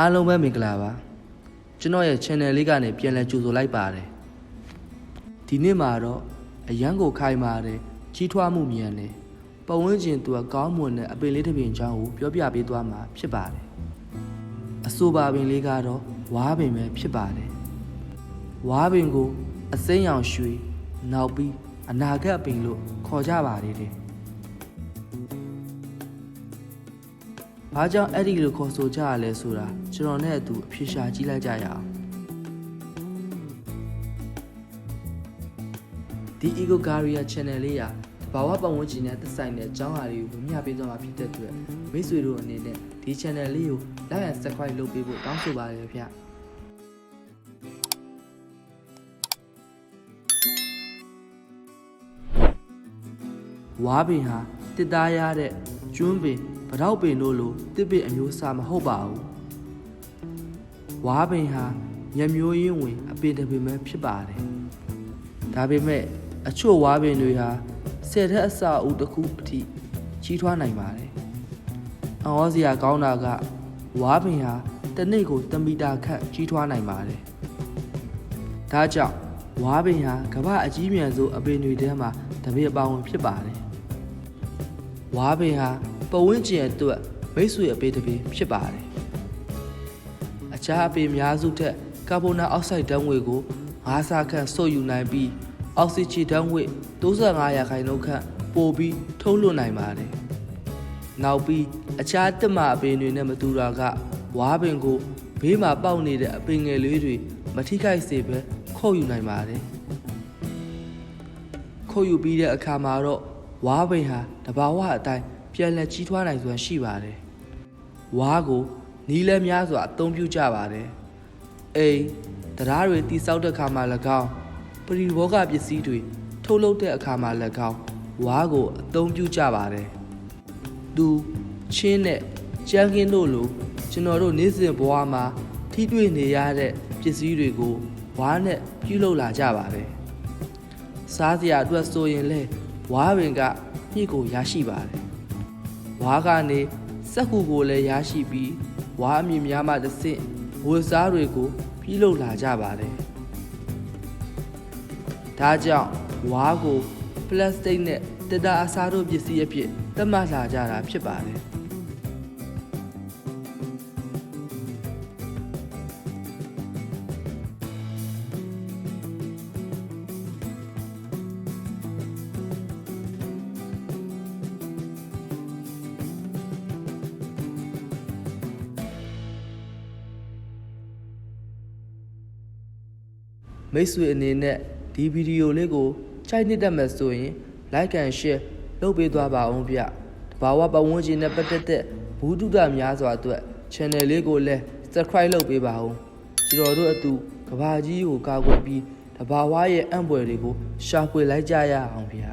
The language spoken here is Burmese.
အားလုံးပဲမင်္ဂလာပါကျွန်တော်ရဲ့ channel လေးကနေပြန်လည်ကြိုဆိုလိုက်ပါတယ်ဒီနေ့မှာတော့အရန်ကိုခိုင်မာတဲ့ကြီးထွားမှုမြန်တဲ့ပတ်ဝန်းကျင်သူကကောင်းမွန်တဲ့အပင်လေးတစ်ပင်ချောင်းကိုပြောပြပေးသွားမှာဖြစ်ပါတယ်အဆိုပါပင်လေးကတော့ဝါပင်ပဲဖြစ်ပါတယ်ဝါပင်ကို အစိမ်းရောင်ရွှေနောက်ပြီးအနာဂတ်ပင်လို့ခေါ်ကြပါလေတယ် ဘာကြောင့်အဲ့ဒီလိုခေါ်ဆိုကြရလဲဆိုတာကျွန်တော်နဲ့အတူအဖြေရှာကြည့်လိုက်ကြရအောင်ဒီ Ego Garia Channel လေးရာတဘာဝပတ်ဝန်းကျင်နဲ့သက်ဆိုင်တဲ့အကြောင်းအရာတွေကိုမျှပေးသွားမှာဖြစ်တဲ့အတွက်မိတ်ဆွေတို့အနေနဲ့ဒီ channel လေးကို like and subscribe လုပ်ပေးဖို့တောင်းဆိုပါတယ်ဗျဝါပင်ဟာ တစ်သားရတဲ့ကျွန်းပင်ဗရောက်ပင်တို့လိုတစ်ပင်အမျိုးအစားမဟုတ်ပါဘူးဝါပင်ဟာညမျိုးရင်းဝင် အပင်တစ်ပင်ပဲဖြစ်ပါတယ်ဒါပေမဲ့အချို့ဝါပင်တွေဟာဆယ်ထက်အစာအုပ်တစ်ခုအထိကြီးထွားနိုင်ပါတယ်အဟောစရာကောင်းတာကဝါပင်ဟာတစ်နေ့ကိုတမီတာခန့်ကြီးထွားနိုင်ပါတယ်ဒါကြောင့်ဝါပင်ဟာကမ္ဘာအကြီးမြန်ဆုံးအပင်တွေထဲမှာတစ်ပင်အပါဝင်ဖြစ်ပါတယ် ဝါပင်ဟာပဝန်းကျင်အတွက်မိတ်ဆွေအပေတစ်ပင်ဖြစ်ပါတယ်အခြားအပေများစုထက်ကာဗွန်ဒိုင်အောက်ဆိုက်ဓာတ်ငွေ့ကို5ဆခန့်စုပ်ယူနိုင်ပြီးအောက်ဆီဂျင်ဓာတ်ငွေ့35ရာခိုင်နှုန်းခန့်ပိုပြီးထုတ်လွှတ်နိုင်ပါတယ်နောက်ပြီးအခြားတက်မအပင်တွေနဲ့မတူတာကဝါပင်ကိုဘေးမှာပေါက်နေတဲ့အပင်ငယ်လေးတွေမထိခိုက်စေဘဲခုတ်ယူနိုင်ပါတယ်ခုတ်ယူပြီးတဲ့အခါမှာတော့ ဝါပင်ဟာတဘာဝအတိုင်းပြန်လည်ကြီးထွားနိုင်စွမ်းရှိပါတယ်ဝါကိုနီးလဲများစွာအသုံးပြုကြပါတယ်အိမ်တရားတွေတိစောက်တဲ့အခါမှာ၎င်းပရိဘောဂပစ္စည်းတွေထုတ်လုပ်တဲ့အခါမှာ၎င်းဝါကိုအသုံးပြုကြပါတယ်သူချင်းနဲ့ကြမ်းခင်းတို့လိုကျွန်တော်တို့နေ့စဉ်ဘဝမှာထိတွေ့နေရတဲ့ပစ္စည်းတွေကိုဝါနဲ့ပြုလုပ်လာကြပါတယ်စားစရာအတွက်ဆိုရင်လဲ ဝါပင်ကမြစ်ကိုရရှိပါတယ်ဝါကနေစက်ကူကိုလည်းရရှိပြီးဝါအမြင့်များမှတစ်ဆင့်ဝတ်စားတွေကိုပြုလုပ်လာကြပါတယ်ဒါကြောင့်ဝါကိုပလတ်စတစ်နဲ့တတအစားတို့ပစ္စည်းအဖြစ်သတ်မှတ်လာကြတာဖြစ်ပါတယ် မိတ်ဆွေအနေနဲ့ဒီဗီဒီယိုလေးကိုကြိုက်နှစ်တတ်မယ်ဆိုရင် like and share လုပ်ပေးသွားပါအောင်ဗျတဘာဝပတ်ဝန်းကျင်နဲ့ပတ်သက်တဲ့ဘူးတုဒများစွာအတွက် channel လေးကိုလည်း subscribe လုပ်ပေးပါဦးကျွန်တော်တို့အတူကဘာကြီးကိုကာကွယ်ပြီးတဘာဝရဲ့အံ့ဖွယ်တွေကိုရှာဖွေလိုက်ကြရအောင်ဗျာ